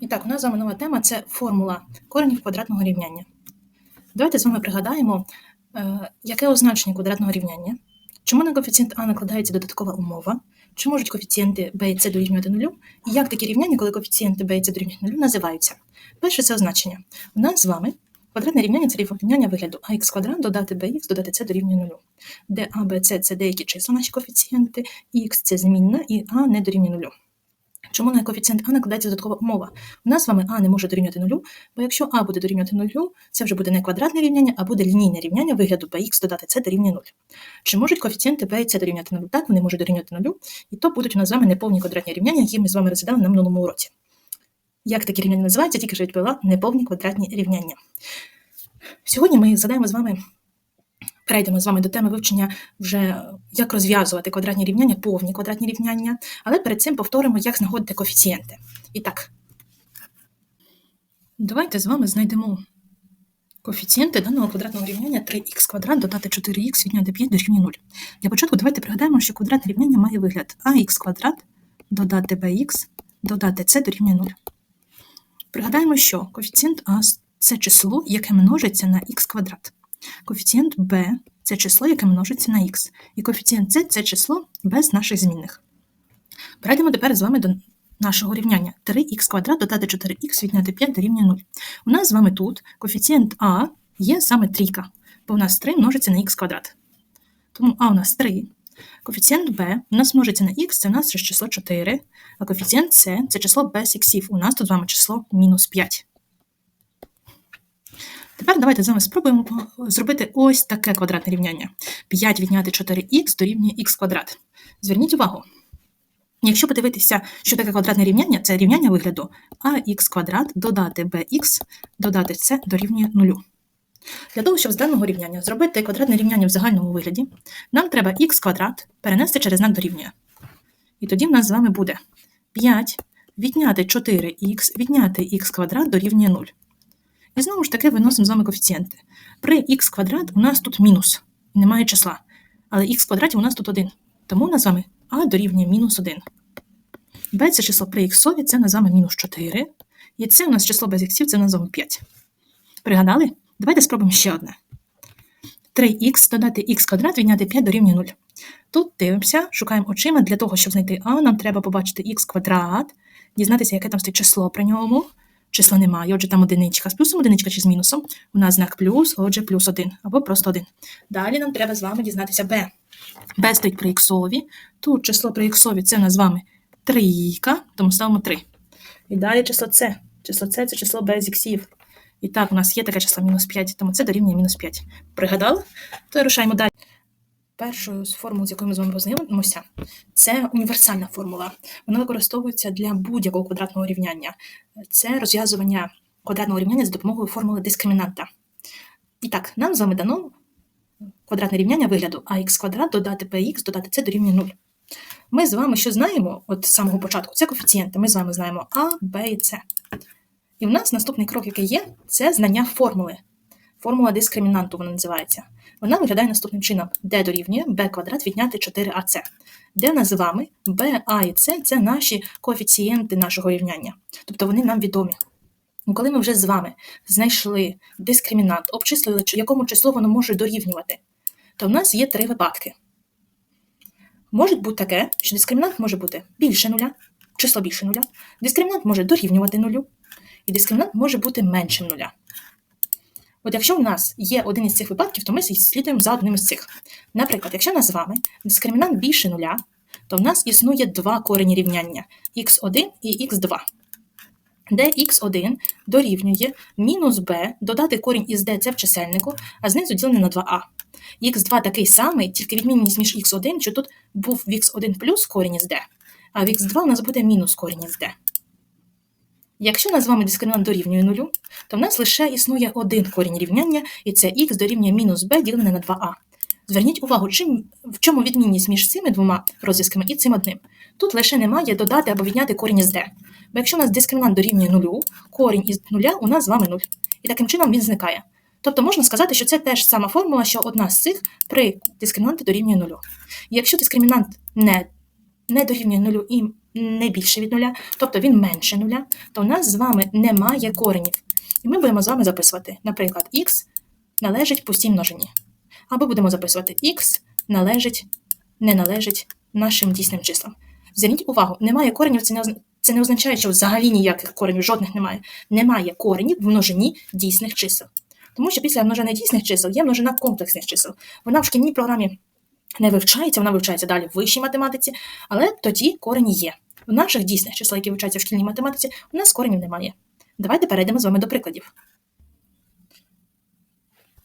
І так, у нас з вами нова тема це формула коренів квадратного рівняння. Давайте з вами пригадаємо, е, яке означення квадратного рівняння, чому на коефіцієнт А накладається додаткова умова, чи можуть коефіцієнти b і c дорівнювати нулю, і як такі рівняння, коли коефіцієнти b і c дорівнюють нулю, називаються. Перше це означення. У нас з вами квадратне рівняння це рівняння вигляду ax квадрат додати bx додати c дорівнює нулю, де a, b, c – це деякі числа наші коефіцієнти, x – це змінна, і a не дорівнює нулю. Чому на коефіцієнт А накладається додаткова умова? У нас з вами А не може дорівнювати нулю, бо якщо А буде дорівнювати нулю, це вже буде не квадратне рівняння, а буде лінійне рівняння вигляду bx додати c дорівнює 0. Чи можуть коефіцієнти b і c дорівнювати нулю? Так, вони можуть дорівнювати нулю, і то будуть у нас з вами неповні квадратні рівняння, які ми з вами розглядали на минулому уроці. Як такі рівняння називаються, тільки що відповіла неповні квадратні рівняння. Сьогодні ми згадаємо з вами перейдемо з вами до теми вивчення вже як розв'язувати квадратні рівняння, повні квадратні рівняння, але перед цим повторимо, як знаходити коефіцієнти. І так, давайте з вами знайдемо коефіцієнти даного квадратного рівняння 3х квадрат додати 4х відняти 5 дорівнює 0. Для початку давайте пригадаємо, що квадратне рівняння має вигляд ax квадрат додати bx додати c дорівнює 0. Пригадаємо, що коефіцієнт а це число, яке множиться на х квадрат. Коефіцієнт b це число, яке множиться на х. І коефіцієнт c це число без наших змінних. Перейдемо тепер з вами до нашого рівняння. 3х квадрат додати 4х відняти 5 дорівнює 0. У нас з вами тут коефіцієнт а є саме трійка, бо у нас 3 множиться на х квадрат. Тому а у нас 3. Коефіцієнт b у нас множиться на х, це у нас число 4, а коефіцієнт c це число без іксів. У нас тут з вами число мінус 5. Тепер давайте з вами спробуємо зробити ось таке квадратне рівняння. 5 відняти 4х дорівнює х квадрат. Зверніть увагу. Якщо подивитися, що таке квадратне рівняння, це рівняння вигляду ax квадрат додати bx додати c дорівнює 0. Для того, щоб з даного рівняння зробити квадратне рівняння в загальному вигляді, нам треба х квадрат перенести через знак дорівнює. І тоді в нас з вами буде 5 відняти 4х відняти х квадрат дорівнює 0. І знову ж таки виносимо з вами коефіцієнти. При х квадрат у нас тут мінус, немає числа. Але х квадраті у нас тут 1. Тому у нас з вами а дорівнює мінус 1. b це число при х, це нас з вами мінус 4. І це у нас число без х, це у з вами 5. Пригадали? Давайте спробуємо ще одне. 3х додати х квадрат відняти 5 дорівнює 0. Тут дивимося, шукаємо очима. Для того, щоб знайти а, нам треба побачити х квадрат, дізнатися, яке там стоїть число при ньому числа немає, отже, там одиничка з плюсом одиничка чи з мінусом. У нас знак плюс, отже, плюс один або просто один. Далі нам треба з вами дізнатися b. b стоїть при іксові. Тут число при іксові це у нас з вами трійка, тому ставимо 3. І далі число c. Число c це число без іксів. І так, у нас є таке число мінус 5, тому це дорівнює мінус 5. Пригадали? То рушаємо далі. Першою з формул, з якою ми з вами познайомимося, це універсальна формула. Вона використовується для будь-якого квадратного рівняння. Це розв'язування квадратного рівняння за допомогою формули дискримінанта. І так, нам з вами дано квадратне рівняння вигляду ax квадрат додати bx додати c дорівнює 0. Ми з вами що знаємо от з самого початку? Це коефіцієнти. Ми з вами знаємо А, Б і С. І в нас наступний крок, який є, це знання формули. Формула дискримінанту вона називається. Вона виглядає наступним чином: d дорівнює b квадрат відняти 4ac, де нас з вами b, a і c це наші коефіцієнти нашого рівняння. Тобто вони нам відомі. Коли ми вже з вами знайшли дискримінант, обчислили, якому числу воно може дорівнювати, то в нас є три випадки. Може бути таке, що дискримінант може бути більше нуля, число більше нуля, дискримінант може дорівнювати нулю, і дискримінант може бути меншим нуля. От якщо у нас є один із цих випадків, то ми слідуємо за одним із цих. Наприклад, якщо у нас з вами дискримінант більше нуля, то в нас існує два корені рівняння х1 і х2, де х1 дорівнює мінус b додати корінь із d це в чисельнику, а знизу ділене на 2а. х2 такий самий, тільки відмінність між х1, що тут був в х1 плюс корінь із d, а в х2 у нас буде мінус корінь із d. Якщо нас з вами дискримінант дорівнює нулю, то в нас лише існує один корінь рівняння, і це х дорівнює мінус b ділене на 2а. Зверніть увагу, чим, в чому відмінність між цими двома розв'язками і цим одним. Тут лише немає додати або відняти корінь із d. Бо якщо у нас дискримінант дорівнює нулю, корінь із нуля у нас з вами нуль. І таким чином він зникає. Тобто можна сказати, що це теж сама формула, що одна з цих при дискримінанті дорівнює нулю. Якщо дискримінант не, не дорівнює нулю і не більше від нуля, тобто він менше нуля, то у нас з вами немає коренів. І ми будемо з вами записувати, наприклад, х належить пустій множині. Або будемо записувати х належить, не належить нашим дійсним числам. Зверніть увагу, немає коренів, це не, це не означає, що взагалі ніяких коренів, жодних немає. Немає коренів в множині дійсних чисел. Тому що після множини дійсних чисел є множина комплексних чисел. Вона в шкільній програмі не вивчається, вона вивчається далі в вищій математиці, але тоді корені є. В наших дійсних числах, які вивчаються в шкільній математиці, у нас коренів немає. Давайте перейдемо з вами до прикладів.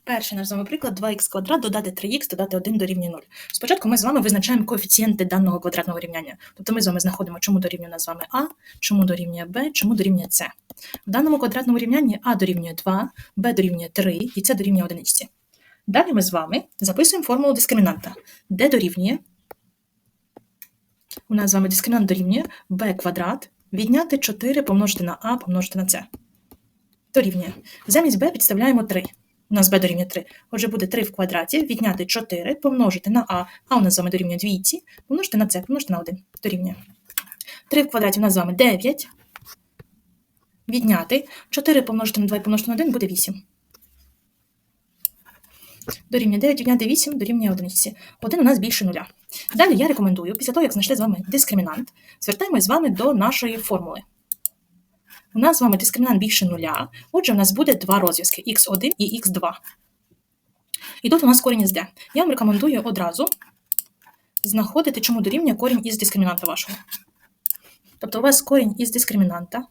Перший наш з вами приклад 2х квадрат додати 3х додати 1 дорівнює 0. Спочатку ми з вами визначаємо коефіцієнти даного квадратного рівняння. Тобто ми з вами знаходимо, чому дорівнює нас з вами а, чому дорівнює b, чому дорівнює c. В даному квадратному рівнянні а дорівнює 2, b дорівнює 3 і c дорівнює 1. Далі ми з вами записуємо формулу дискримінанта, де дорівнює. У нас з вами дискримінант дорівнює b квадрат відняти 4 помножити на а помножити на c. Дорівнює. Замість b підставляємо 3. У нас b дорівнює 3. Отже, буде 3 в квадраті, відняти 4, помножити на а, а у нас з вами дорівнює 2, помножити на c, помножити на 1. Дорівнює. 3 в квадраті у нас з вами 9. Відняти 4 помножити на 2 помножити на 1 буде 8. Дорівнює 9, відняти 8, дорівнює 1. 1 у нас більше нуля. Далі я рекомендую, після того, як знайшли з вами дискримінант, звертаємось з вами до нашої формули. У нас з вами дискримінант більше нуля, отже, у нас буде два розв'язки x1 і x2. І тут у нас корінь із d. Я вам рекомендую одразу знаходити, чому дорівнює корінь із дискримінанта вашого. Тобто у вас корінь із дискримінанта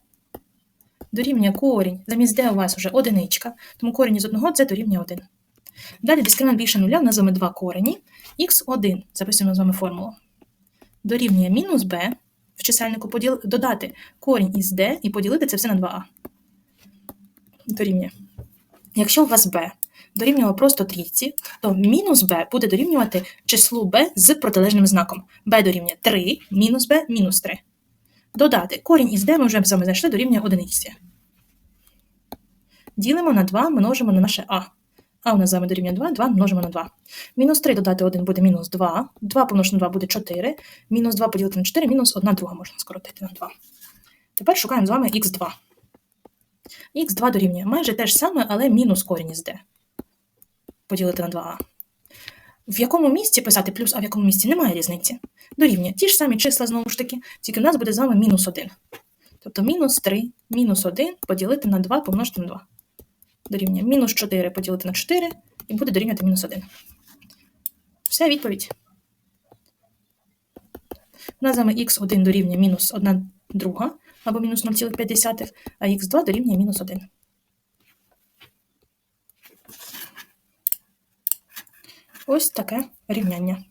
дорівнює корінь, замість d у вас вже одиничка, тому корінь із одного це дорівнює 1. Далі дискримінант більше нуля, у нас з вами два корені. x1, записуємо з вами формулу, дорівнює мінус b, в чисельнику поділ... додати корінь із d і поділити це все на 2a. Дорівнює. Якщо у вас b дорівнювало просто трійці, то мінус b буде дорівнювати числу b з протилежним знаком. b дорівнює 3, мінус b, мінус 3. Додати корінь із d ми вже з вами знайшли дорівнює одиниці. Ділимо на 2, множимо на наше а. А у нас з вами дорівнює 2, 2 множимо на 2. Мінус 3 додати 1 буде мінус 2. 2 помножити на 2 буде 4. Мінус 2 поділити на 4, мінус 1 друга можна скоротити на 2. Тепер шукаємо з вами х2. х2 дорівнює майже те ж саме, але мінус корінь із d. Поділити на 2а. В якому місці писати плюс, а в якому місці немає різниці. Дорівнює ті ж самі числа, знову ж таки, тільки в нас буде з вами мінус 1. Тобто мінус 3, мінус 1 поділити на 2 помножити на 2 дорівнює мінус 4 поділити на 4 і буде дорівнювати мінус 1. Все, відповідь. У нас з вами х1 дорівнює мінус 1 друга або мінус 0,5, а х2 дорівнює мінус 1. Ось таке рівняння.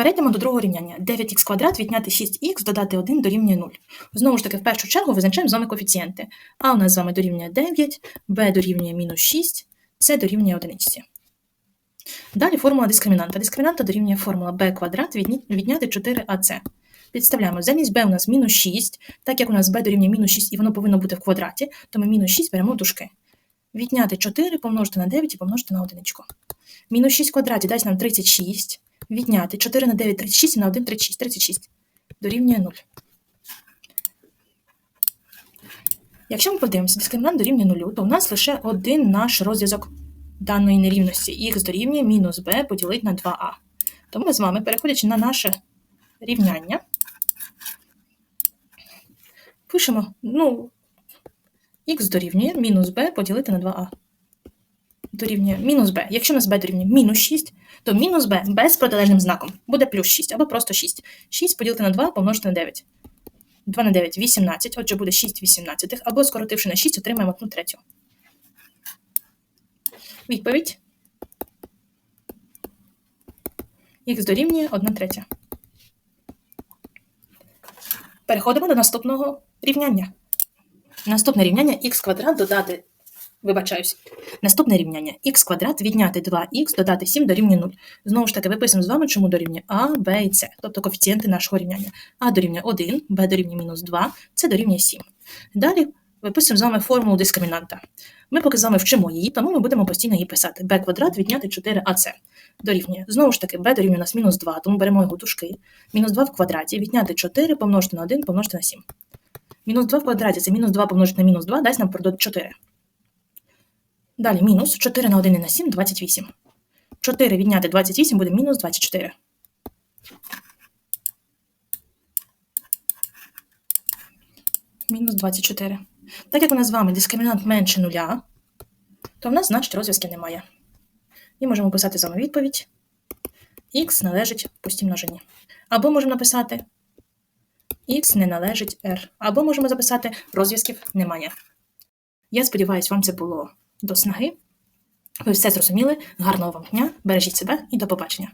Перейдемо до другого рівняння. 9х квадрат відняти 6х додати 1 дорівнює 0. Знову ж таки, в першу чергу визначаємо з вами коефіцієнти. А у нас з вами дорівнює 9, b дорівнює мінус 6, c дорівнює 1. Далі формула дискримінанта. Дискримінанта дорівнює формула b квадрат відняти 4ac. Підставляємо, замість b у нас мінус 6, так як у нас b дорівнює мінус 6 і воно повинно бути в квадраті, то ми мінус 6 беремо в дужки. Відняти 4 помножити на 9 і помножити на 1. Мінус 6 в квадраті дасть нам 36 відняти 4 на 9 36 і на 1 36. 36 дорівнює 0. Якщо ми подивимося, дискримінант дорівнює 0, то у нас лише один наш розв'язок даної нерівності. Х дорівнює мінус b поділити на 2а. Тому ми з вами, переходячи на наше рівняння, пишемо, ну, х дорівнює мінус b поділити на 2а дорівнює мінус b. Якщо у нас b дорівнює мінус 6, то мінус b без протилежним знаком буде плюс 6 або просто 6. 6 поділити на 2 помножити на 9. 2 на 9 – 18, отже буде 6 18, або скоротивши на 6, отримаємо 1 третю. Відповідь. Х дорівнює 1 третя. Переходимо до наступного рівняння. Наступне рівняння х квадрат додати Вибачаюсь. Наступне рівняння х квадрат відняти 2х додати 7 дорівнює 0. Знову ж таки, виписуємо з вами, чому дорівнює а, b і c, тобто коефіцієнти нашого рівняння. А дорівнює 1, b дорівнює мінус 2, c дорівнює 7. Далі виписуємо з вами формулу дискримінанта. Ми поки з вами вчимо її, тому ми будемо постійно її писати. b квадрат відняти 4ac дорівнює. Знову ж таки, b дорівнює у нас мінус 2, тому беремо його дужки. Мінус 2 в квадраті, відняти 4 помножити на 1 помножити на 7. Мінус 2 в квадраті це мінус 2 помножити на мінус 2, дасть нам продати 4. Далі мінус 4 на 1 і на 7 – 28. 4 відняти 28 буде мінус 24. Мінус 24. Так як у нас з вами дискримінант менше нуля, то в нас, значить, розв'язки немає. І можемо писати з вами відповідь. Х належить пустій множині. Або можемо написати Х не належить R. Або можемо записати розв'язків немає. Я сподіваюся, вам це було до снаги. Ви все зрозуміли. Гарного вам дня, бережіть себе і до побачення.